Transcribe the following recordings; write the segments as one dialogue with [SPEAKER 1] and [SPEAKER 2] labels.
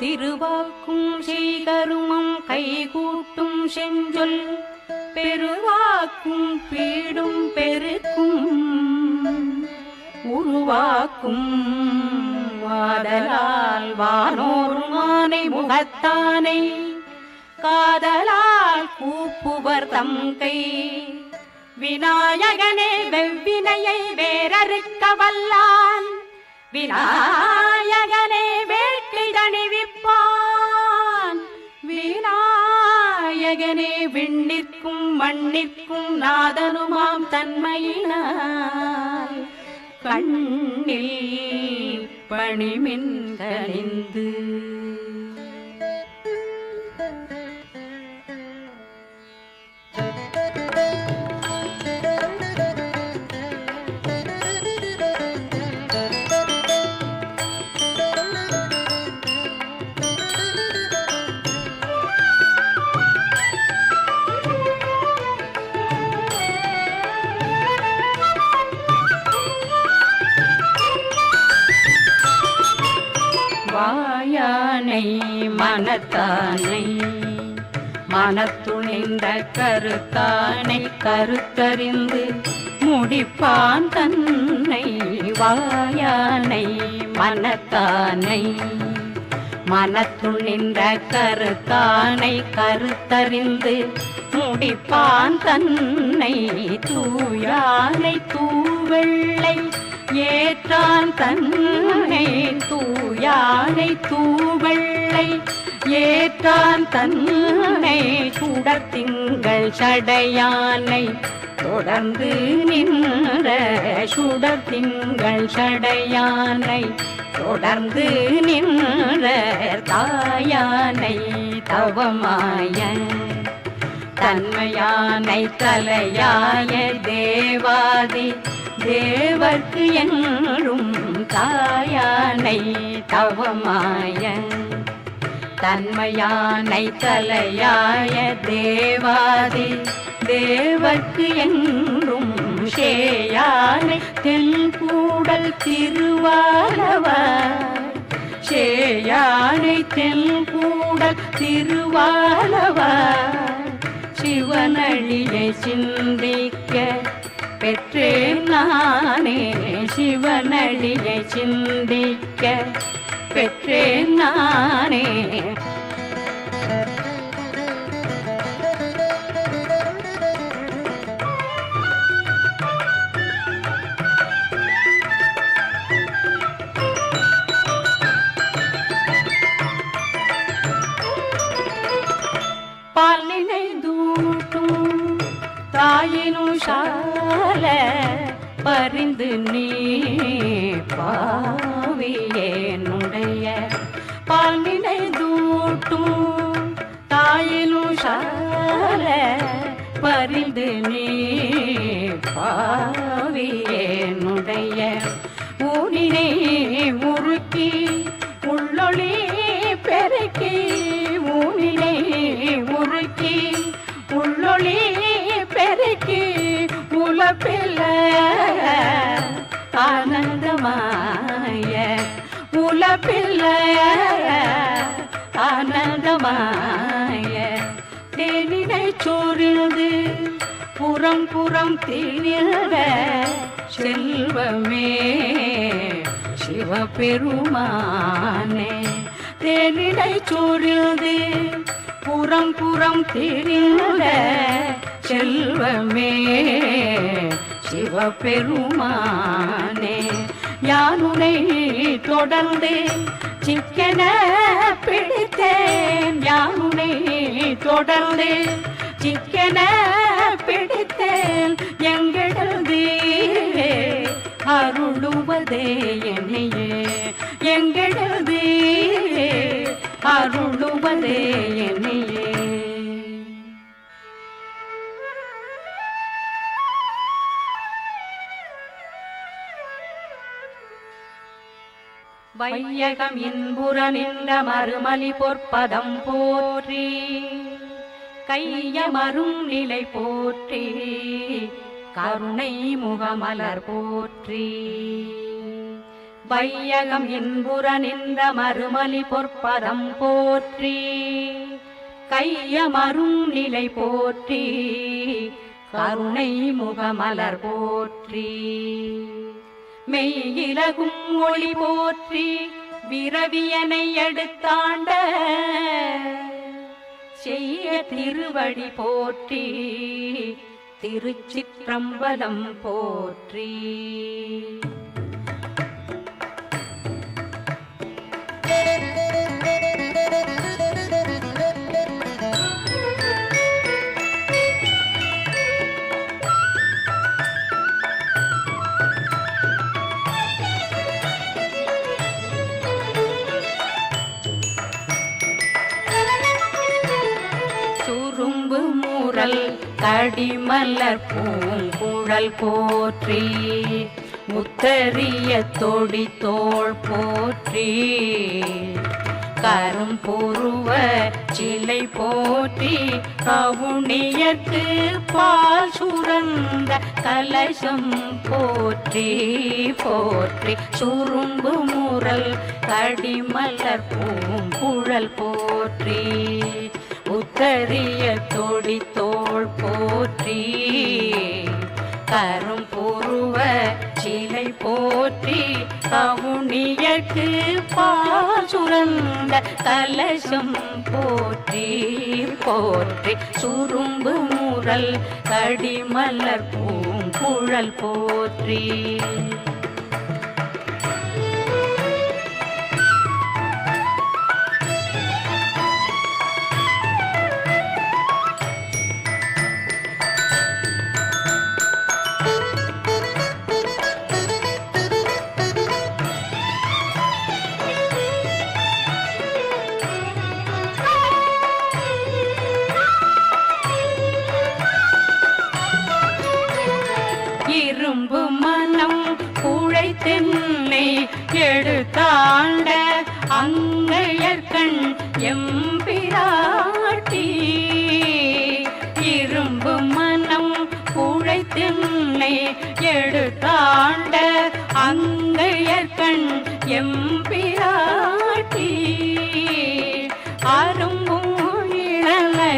[SPEAKER 1] திருவாக்கும் செய்கருமம் கைகூட்டும் செஞ்சொல் பெருவாக்கும் பீடும் பெருக்கும் உருவாக்கும் வாதலால் வானோர் மானை முகத்தானை காதலால் கூப்புவர் தங்கை விநாயகனே வெவ்வினையை வேறறுக்க வல்லான் விநாயகனே வே தணிவிப்பான் விநாயகனே விண்ணிற்கும் மண்ணிற்கும் நாதனுமாம் தன்மையினால் கண்ணில் பணிமின் கணிந்து வாயானை மனத்தானை மனத்துணிந்த கருத்தானை கருத்தறிந்து முடிப்பான் தன்னை. வாயானை மனத்தானை மனத்துணிந்த கருத்தானை கருத்தறிந்து முடிப்பான் தன்னை. தூயானை தூவெள்ளை ஏற்றான் தன்னை தூயானை தூவெள்ளை. ஏற்றான் தன்னை சுடத்திங்கள் சடையானை. தொடர்ந்து நின்ற சுடத்திங்கள் சடையானை. தொடர்ந்து நின்ற தாயானை தவமாய. தன்மையானை தலையாய தேவாதி. தேவர்க்கு என்றும் தாயானை தவமாய தன்மையானை தலையாய தேவாதி தேவர்க்கு என்றும் ஷேயானை தென்கூடல் திருவாரவர் சேயானை தென்கூடல் திருவாரவர் சிவனழியை சிந்திக்க பெற்றே நானே சிவனடியை சிந்திக்க பெற்றேன் நானே. பாலினை தூட்டும் தாயினும் சால அறிந்து நீ பாவியேனுடைய பாலினை தூட்டும். தாயிலும் சால பறிந்து நீ பாவியேனுடைய ஊனினை ஊ ஆனந்தமாய உலப்பில்ல ஆனந்தமாய தேனினை சோறினது புறம் புறம் திணித செல்வமே சிவபெருமானே. தேனினை சோறினது புறம் புறம் தெரிந்த செல்வமே சிவபெருமானே யானுனை தொடர்ந்து சிக்கன பிடித்தேன். யானுனை தொடர்ந்து சிக்கன பிடித்தேன். எங்களது அருளுவதே என்னையே. எங்களது அருளுவதே என்னையே. வையகம் இன்புற நின்ற மறுமலி பொற்பதம் போற்றி கையமரும் நிலை போற்றி கருணை முகமலர் போற்றி. வையகம் இன்புற நின்ற மறுமலி பொற்பதம் போற்றி கையமரும் நிலை போற்றி கருணை முகமலர் போற்றி. மெய்யிலகும் ஒளி போற்றி விரவியனை எடுத்தாண்ட செய்ய திருவடி போற்றி திருச்சிற்றம்பலம் போற்றி. மலர் பூங்குழல் போற்றி முத்தறிய தொடி தோள் போற்றி கரும்புருவ சிலை போற்றி கவுனியத்து பால் சுரந்த கலசம் போற்றி போற்றி. சுரும்பு முரல் கடிமலர் பூங்குழல் போற்றி. கரிய தொடி தோள் போற்றி கரும் கரும்புருவ சிலை போற்றி கவுனியற்கு பாசுரந்த கலசம் போற்றி போற்றி சுரும்பு முரல் கடிமலர் பூங்குழல் போற்றி.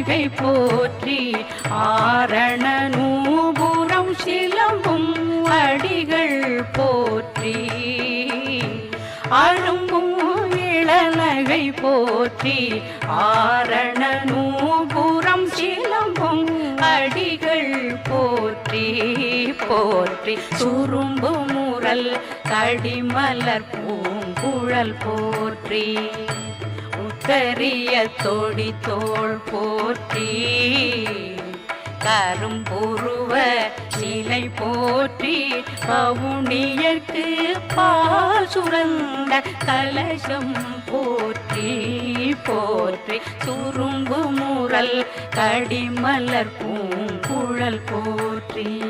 [SPEAKER 1] இளநகை போற்றி ஆரண நூபுரம் சிலம்பும் அடிகள் போற்றி. அழும்பும் இளநகை போற்றி ஆரண நூபுரம் சிலம்பும் அடிகள் போற்றி போற்றி. சுரும்பு முரல் தடிமலர் பூங்குழல் போற்றி. கரிய தொடி தோல் போற்றி. கரும்புருவ சிலை போற்றி. பவுனியற்கு பால் சுரந்த கலசம் போற்றி போற்றி. சுரும்பு முரல் கடிமலர் பூங்குழல் போற்றி.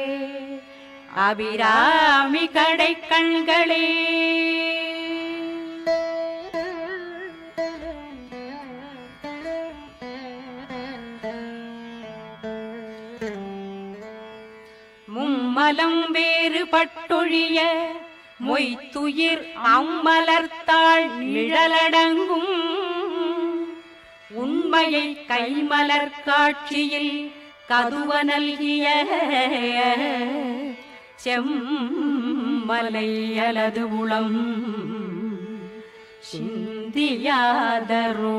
[SPEAKER 1] அபிராமி கடை கண்களே. மும்மலம் வேறுபட்டொழிய மொய்த்துயிர் அம்மலர்த்தாள் நிழலடங்கும். உண்மையை கைமலர் காட்சியில் கதுவ நல்கிய செம்மலை அலது உளம் சிந்தியாதரோ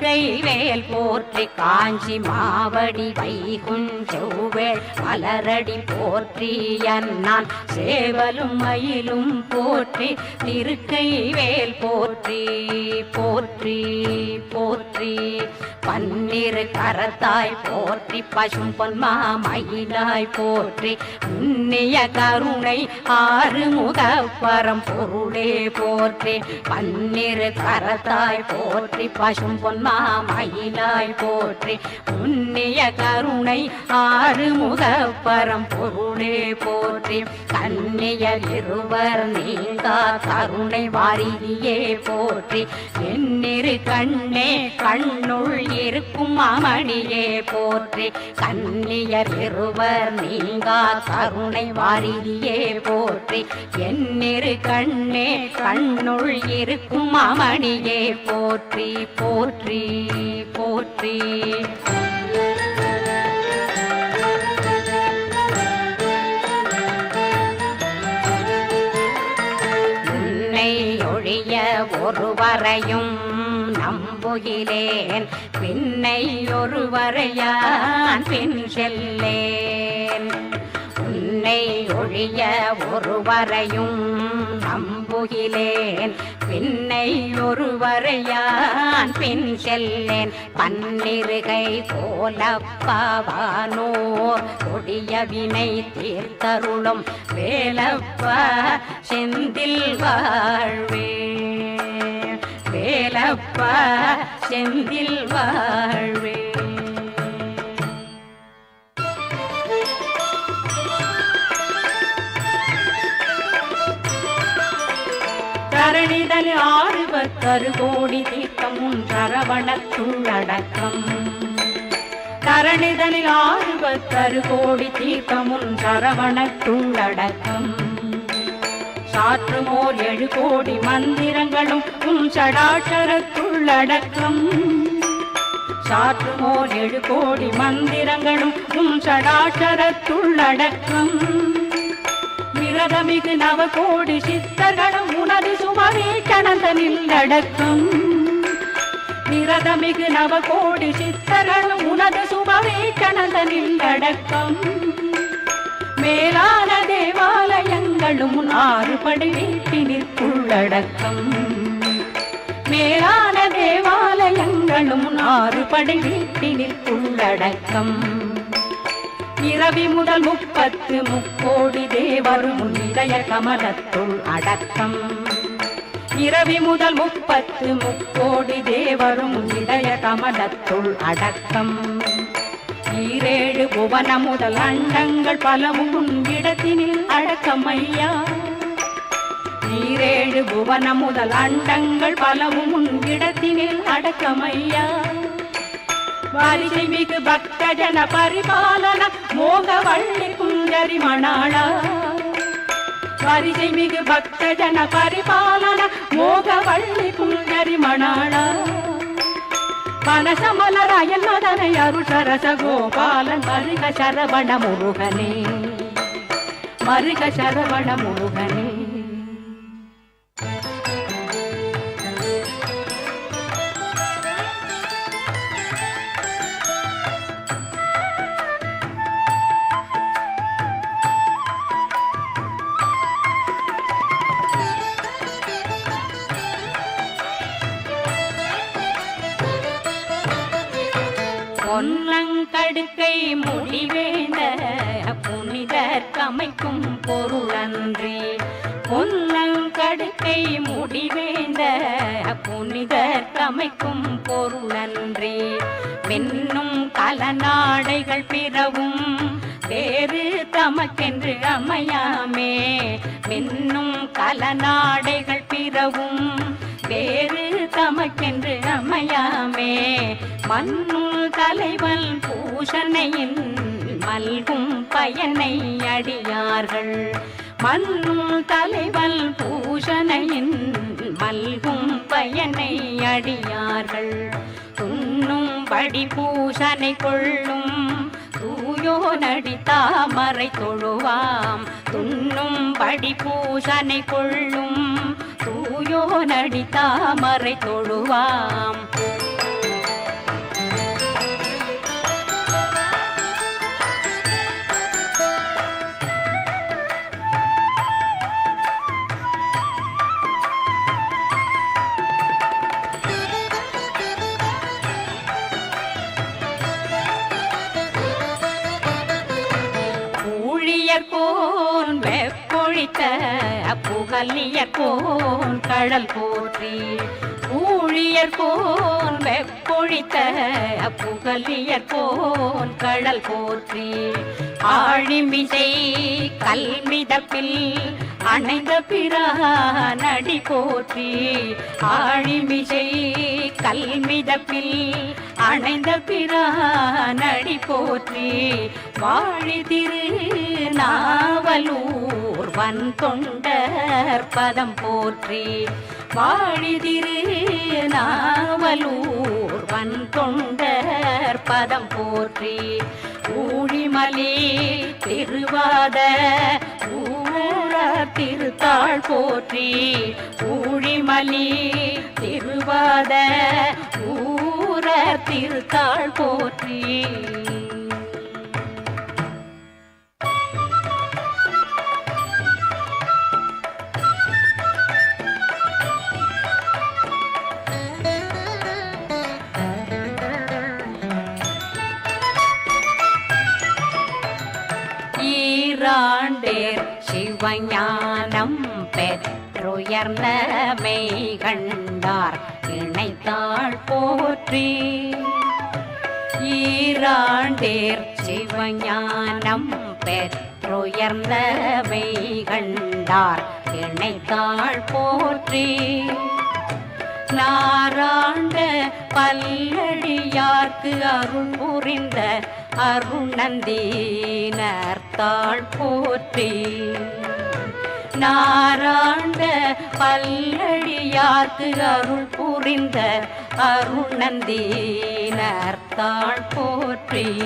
[SPEAKER 1] வேல் போற்றி காஞ்சி மாவடி வைகுஞ்செவ்வேள் மலரடி போற்றி அண்ணான் சேவலும் மயிலும் போற்றி திருக்கை வேல் போற்றி போற்றி போற்றி. பன்னிரு கரத்தாய் போற்றி பசும் பொன்மா மயிலாய் போற்றி. உன்னிய கருணை ஆறு முகப்பரம் பொருளே போற்றி. பன்னிரு கரத்தாய் போற்றி பசும் பொன்மா மாமயிலாய் போற்றி உன்னிய கருணை ஆறு முகப்பரம் பொருளே போற்றி. கண்ணியர் இருவர் நீங்கா கருணை வாரிதியே போற்றி. என்னிரு கண்ணே கண்ணுள் இருக்கும் அமணியே போற்றி. கண்ணியர் இருவர் நீங்கா கருணை வாரிதியே போற்றி. என்னிரு கண்ணே கண்ணுள் இருக்கும் அமணியே போற்றி. போற்றி போற்றி. ஒருவரையும் நம்புகிலேன் பின்னை ஒருவரையான் பின் செல்லேன். உன்னை ஒழிய ஒருவரையும் நம்ப போகிலேன். பின்னை ஒருவரையான் பின் செல்லேன். பன்னிருகை கோலப்பாவானோர். கொடிய வினை தீர்த்தருளும் வேலப்பா செந்தில் வாழ்வே வேலப்பா செந்தில் வாழ்வே தரணிதல் ஆறுபத்தரு கருகோடி தீர்த்தம் சரவணத்துள்ளடக்கம் தரணிதனில் ஆறுபத்தரு கருகோடி தீர்த்தமும் சரவணத்துள்ளடக்கம் சாற்றுமோர் ஏழு கோடி மந்திரங்களும் உம் சடாட்சரத்துள்ளடக்கம் சாற்றுமோர் ஏழு கோடி மந்திரங்களும் உம் சடாட்சரத்துள்ளடக்கம் உலகமிகு நவ கோடி சித்தர்களும் உனது சுமவே கணந்தனில் அடக்கம் விரதமிகு நவ கோடி சித்தர்களும் உனது சுமவே கணந்தனில் அடக்கம் மேலான தேவாலயங்களும் உன் ஆறுபடை வீட்டினிற்குள்ளடக்கம் மேலான தேவாலயங்களும் உன் ஆறுபடை வீட்டினிற்குள்ளடக்கம் இரவி முதல் முப்பத்து முக்கோடி தேவரும் உன் கமலத்துள் அடக்கம். இரவி முதல் முப்பத்து முக்கோடி தேவரும் உன் கமலத்துள் அடக்கம். ஈரேழு புவன முதல் அண்டங்கள் பலவும் உன் இடத்தினில் அடக்கமையா? ஈரேழு புவன முதல் அண்டங்கள் பலவும் உன் இடத்தினில் அடக்கமையா? பரிசை மிகு பக்த ஜன பரிபாலன மோக வள்ளி குஞ்சரி மணாளா. பரிசை மிகு பக்த ஜன பரிபாலன மோக வள்ளி குஞ்சரி மணாளா. பனசமலராயன் மதனை அருஷரச கோபாலன் மருக சரவண முருகனே. மருக சரவண முருகனே. பொன்னங்கடுக்கை முடிவேந்த புனிதர் கமைக்கும் பொருளன்றி. பொன்னங்கடுக்கை முடிவேந்த புனிதர் கமைக்கும் பொருளன்றி. மின்னும் கலநாடைகள் பிறவும் வேறு தமக்கென்று அமையாமே. மின்னும் கலநாடைகள் பிறவும் பேரு தமக்கென்று அமையாமே மண்ணுள் தலைவன் பூஷணையின் மல்கும் பயனை அடியார்கள். மண்ணுள் தலைவன் பூஷணையின் மல்கும் பயனை அடியார்கள். துண்ணும் படி பூஷனை கொள்ளும் தூயோ நடித்தாமரை தொழுவாம். துண்ணும் படி பூஷனை கொள்ளும் நடி தாமரை தொழுவாம். புகலியர்கோன் கடல் போற்றி ஊழியர்கோன் வெப்பொழித்த புகலியர்கோன் கடல் போற்றி. ஆழிமிசை கல்மிதப்பில் அணைந்த பிரானடி போற்றி ஆழிமிசை கல்மிதப்பில் அணைந்த பிரானடி போற்றி. வாழி திரு நாவலூர் வன் தொண்டர் பதம் போற்றி வாழிதிரு நாவலூர் வன் தொண்டர் பதம் போற்றி ஊழிமலி திருவாத திருத்தாள் போற்றி ஊழிமலி திருவாத ஊர திருத்தாள் போற்றி சிவஞானம் பெற்றுயர்ந்த மெய் கண்டார் இணைத்தாள் போற்றி. ஈராண்டேர் சிவஞானம் பெற்றுயர்ந்த மெய் கண்டார் இணைத்தாள் போற்றி. நாராண்ட பல்லடியார்க்கு அருள் புரிந்த அருணந்தீனர் தாழ் போற்றி. நாராண்ட பல்லடியார்க்கு அருள் புரிந்த அருணந்தீனர்த்தாள் போற்றி.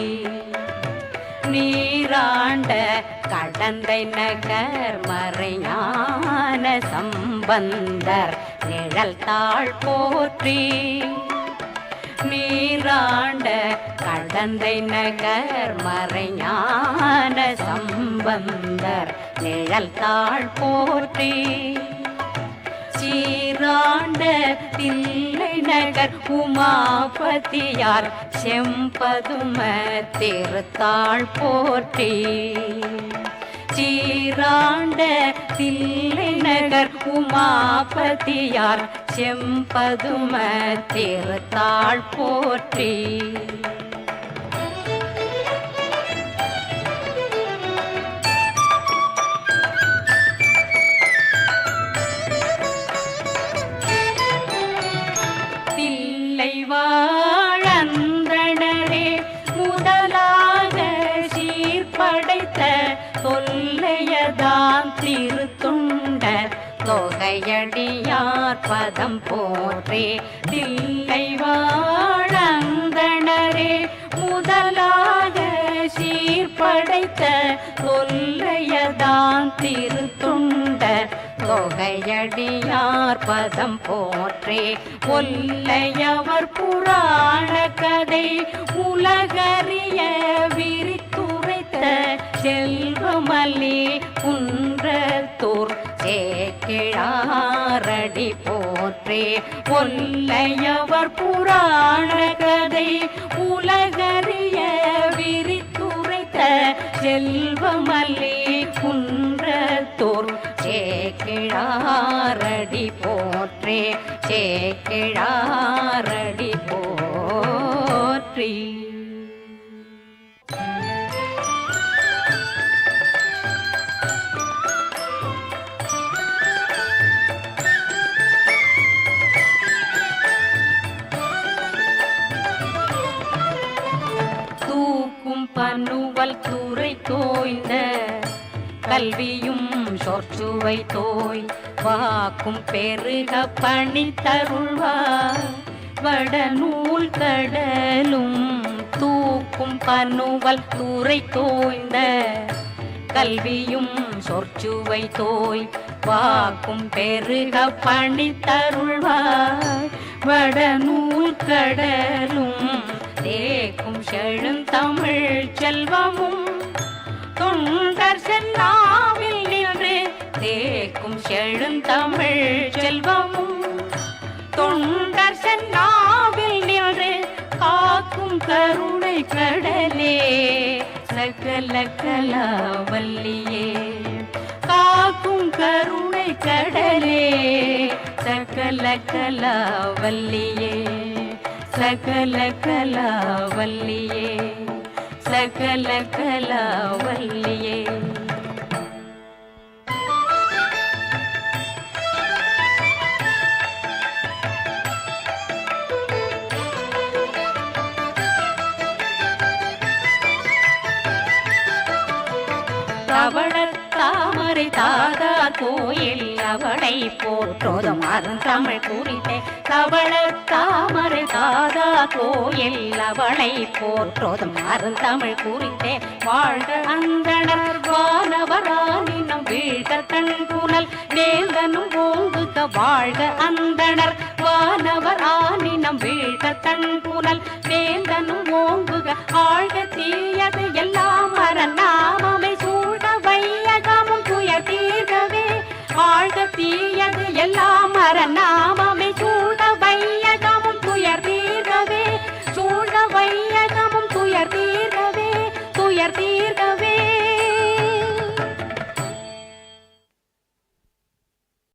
[SPEAKER 1] நீராண்ட கடந்தை நகர் மறையான சம்பந்தர் நிழல் தாழ் போற்றி. நீராண்ட கடந்தை நகர் மறைஞான சம்பந்தர் நிழல் தாழ் போற்றி. சீராண்ட தில்லை நகர் உமாபதியார் செம்பதும திருத்தாள் போற்றி. சீராண்ட தில்லை நகர் உமாபதியார் செம்பதும திருத்தாள் போற்றி. தொகையடியார் பதம் போற்றே தில்லை வாழந்தனரே முதலாக சீர்படைத்த தொல்லையதான் திருத்துண்ட தொகையடியார் பதம் போற்றே கொல்லையவர் புராண கதை உலகறிய விரித்துரைத்த செல்வமல்லி குன்றத்தூர் சேக்கிழாரடி போற்றே. கொல்லையவர் புராண கதை உலகறிய விரித்துரைத்த செல்வமல்லி குன்றத்தோர். சேக்கிழாரடி போற்றே சேக்கிழாரடி கல்துறை தோய்ந்த கல்வியும் சொற்சுவை தோய் வாக்கும் பெருக பணி தருள்வார். வடநூல் கடலும் தூக்கும் பனுவல் தூரை தோய்ந்த கல்வியும் சொற்சுவை தோய் வாக்கும் பெருக பணி தருள்வார். வடநூல் கடலும் தேக்கும் செழு தமிழ் செல்வமும் தொண்டர் சென்னாவில் நின்று தேக்கும் செழுந்தமிழ் செல்வமும் தொண்டர் சென்னாவில் நின்று காக்கும் கருணை கடலே சகல கலாவல்லியே காக்கும் கருணை கடலே சகல கலாவல்லியே சகல கலாவல்லியே கல கலாவல்லியே தவளத் தாமரை தாதா கோயில் அவளை போற்றோதும் அருந்தமிழ் குறித்தே. தவளத் தாமரை தாதா கோயில் அவளை போற்றோதும் அருந்தமிழ் குறித்தே. வாழ்க அந்தணர் வானவரானினம் வீழ்க தன் புனல். வேந்தனும் ஓங்குக வாழ்க அந்தனர் வானவரானினம் வீழ்க தன் புனல். வேந்தனும் ஓங்குக ஆழ்க தீயது எல்லாம் மரநாமமை